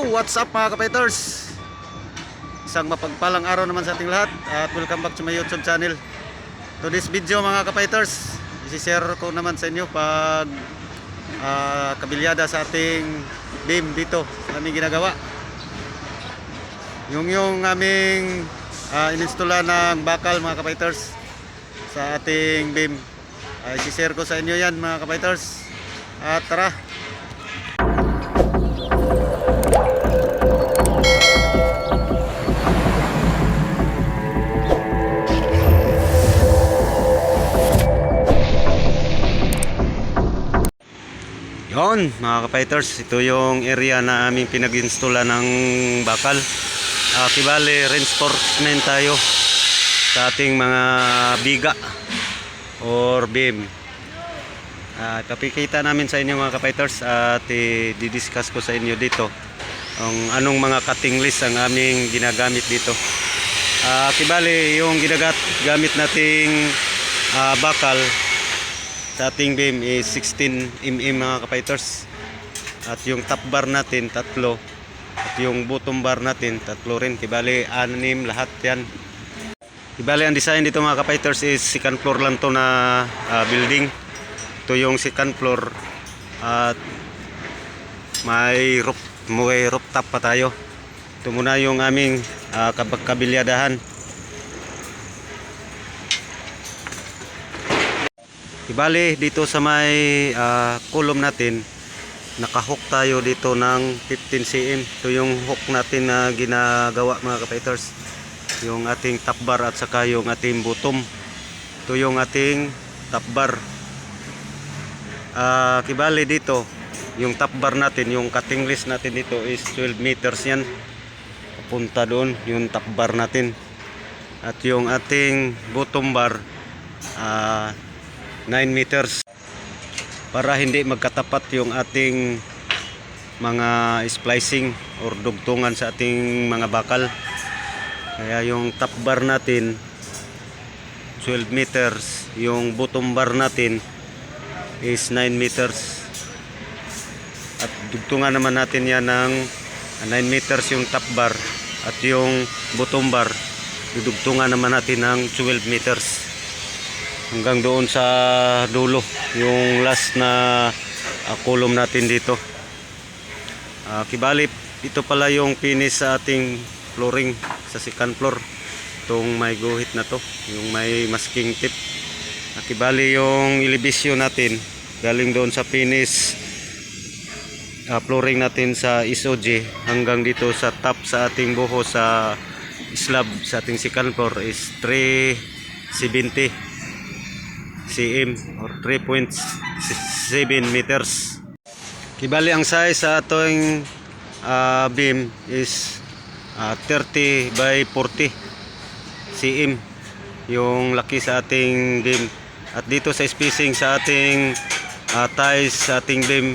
What's up mga kapiters? Isang mapagpalang araw naman sa ating lahat at welcome back to my YouTube channel. To this video mga kapiters, isi-share ko naman sa inyo pag ah, kabilyada sa ating beam dito sa aming ginagawa. Yung yung aming uh, ininstalla ng bakal mga kapiters sa ating beam. Uh, isi-share ko sa inyo yan mga kapiters. At tara, Yon, mga kapiters, ito yung area na aming pinag-installa ng bakal. Uh, kibali, reinforcement tayo sa ating mga biga or beam. Uh, kapikita namin sa inyo mga kapiters at uh, didiscuss ko sa inyo dito ang anong mga cutting list ang aming ginagamit dito. Uh, kibali, yung ginagat gamit nating ah, bakal sa ating beam is 16 mm mga kapiters at yung top bar natin tatlo. At yung bottom bar natin tatlo rin. Kibali anim lahat yan. Kibali ang design dito mga kapiters is second floor lang to na ah, building. Ito yung second floor. At may roof may rooftop pa tayo. Ito muna yung aming uh, kabilyadahan Ibali dito sa may ah, column natin nakahook tayo dito ng 15 cm. Ito yung hook natin na ginagawa mga kapiters. Yung ating top bar at saka yung ating bottom. Ito yung ating top bar. Ah, kibali dito yung top bar natin, yung cutting list natin dito is 12 meters yan. Papunta doon yung top bar natin. At yung ating bottom bar ah 9 meters. Para hindi magkatapat yung ating mga splicing or dugtungan sa ating mga bakal. Kaya yung top bar natin 12 meters. Yung bottom bar natin is 9 meters. At dugtungan naman natin yan ng 9 meters yung top bar at yung bottom bar. Dudugtungan naman natin ng 12 meters hanggang doon sa dulo yung last na uh, column natin dito. Uh, kibali ito pala yung finish sa ating flooring sa second floor itong may guhit na to yung may masking tip. Uh, kibali yung elevation natin galing doon sa finish uh, flooring natin sa SOG hanggang dito sa top sa ating buho sa slab sa ating second floor is 370 cm or 3.7 meters. Kibali ang size sa ating ah, beam is ah, 30 by 40 cm yung laki sa ating beam. At dito sa spacing sa ating ah, ties sa ating beam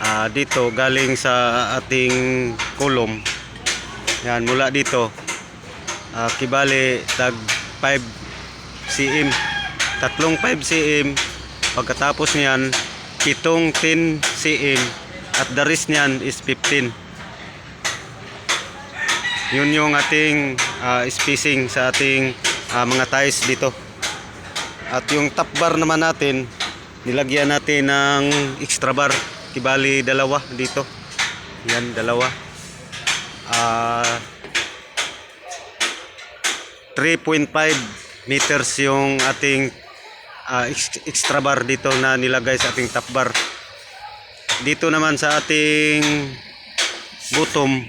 ah, dito galing sa ating column. Yan mula dito ah, kibali tag 5 cm tatlong 5 cm. Pagkatapos niyan pitong 10 cm. At the rest niyan is 15 yun yung ating ah, spacing sa ating ah, mga ties dito. At yung top bar naman natin nilagyan natin ng extra bar. Kibali dalawa dito. Yan dalawa. Ah 3.5 meters yung ating ex- extra bar dito na nilagay sa ating top bar. Dito naman sa ating bottom,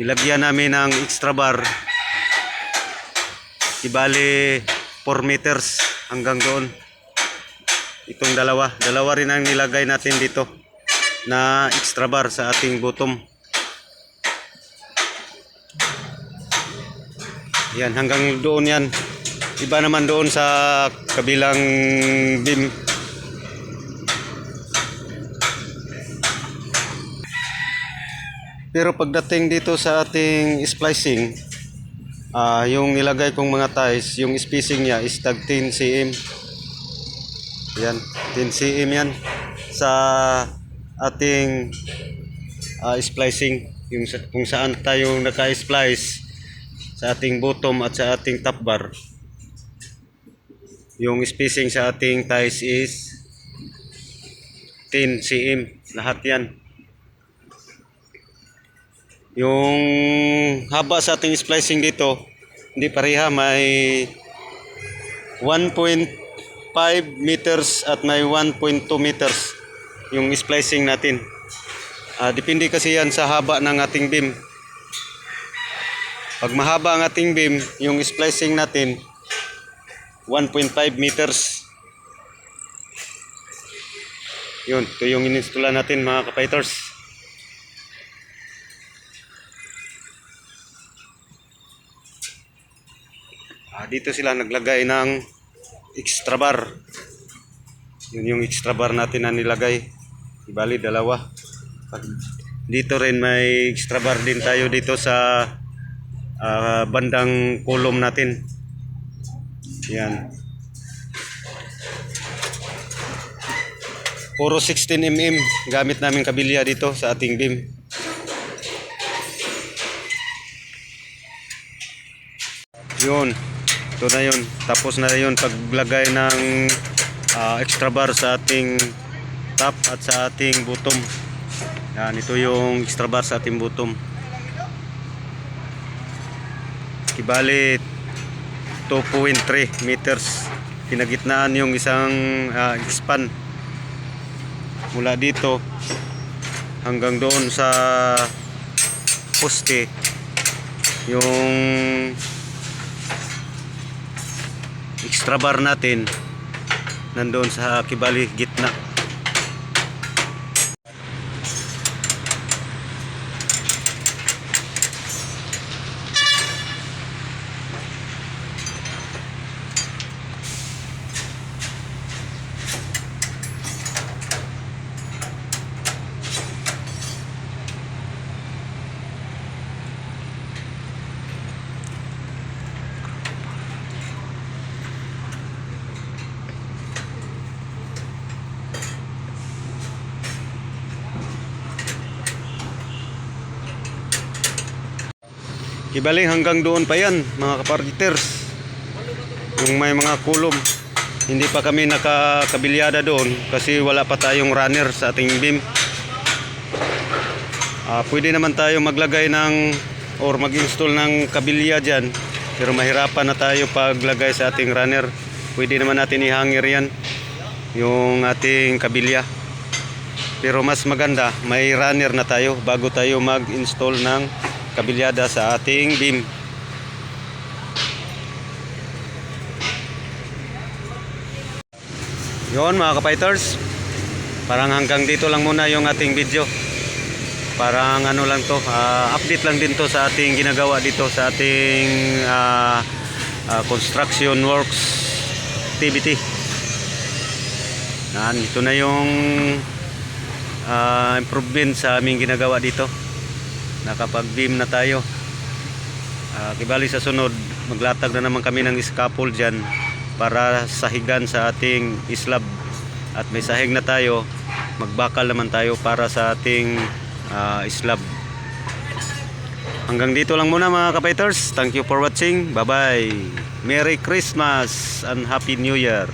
nilagyan namin ng extra bar. Ibali 4 meters hanggang doon. Itong dalawa. Dalawa rin ang nilagay natin dito na extra bar sa ating bottom. Yan, hanggang doon yan. Iba naman doon sa kabilang beam. Pero pagdating dito sa ating splicing, ah yung nilagay kong mga ties, yung spacing niya is tag 10 cm. Yan, 10 cm yan sa ating ah, splicing yung kung saan tayo naka-splice sa ating bottom at sa ating top bar yung spacing sa ating ties is 10 cm. Lahat yan. Yung haba sa ating splicing dito hindi pareha may 1.5 meters at may 1.2 meters yung splicing natin. Ah, depende kasi yan sa haba ng ating beam. Pag mahaba ang ating beam, yung splicing natin 1.5 meters. Yun, ito yung ininstula natin mga kapiters. Ah, dito sila naglagay ng extra bar. Yun yung extra bar natin na nilagay. Ibali dalawa. Dito rin may extra bar din tayo dito sa ah, bandang kolom natin. Yan. Puro 16 mm gamit namin kabilya dito sa ating beam. Yun. Ito na yun. Tapos na yun paglagay ng ah, extra bar sa ating top at sa ating bottom. Yan, ito yung extra bar sa ating bottom. Kibali 2.3 meters. Pinagitnaan yung isang ah, span. Mula dito hanggang doon sa poste yung extra bar natin nandoon sa kibali gitna Kibaling hanggang doon pa yan, mga kapargiters. Yung may mga kulom. Hindi pa kami nakakabilyada doon kasi wala pa tayong runner sa ating beam. Ah, pwede naman tayo maglagay ng or mag-install ng kabilya dyan. Pero mahirapan na tayo paglagay sa ating runner. Pwede naman natin ihangir yan. Yung ating kabilya. Pero mas maganda, may runner na tayo bago tayo mag-install ng kabilyada sa ating beam. Yon mga kapiters, parang hanggang dito lang muna yung ating video. Parang ano lang to, ah, update lang din to sa ating ginagawa dito sa ating ah, ah, construction works activity. Yan, ito na yung ah, improvement sa aming ginagawa dito. Nakapag-beam na tayo. Ah, kibali sa sunod, maglatag na naman kami ng scaffold dyan para sahigan sa ating slab. At may sahig na tayo, magbakal naman tayo para sa ating ah, slab. Hanggang dito lang muna mga kapiters. Thank you for watching. Bye-bye. Merry Christmas and Happy New Year.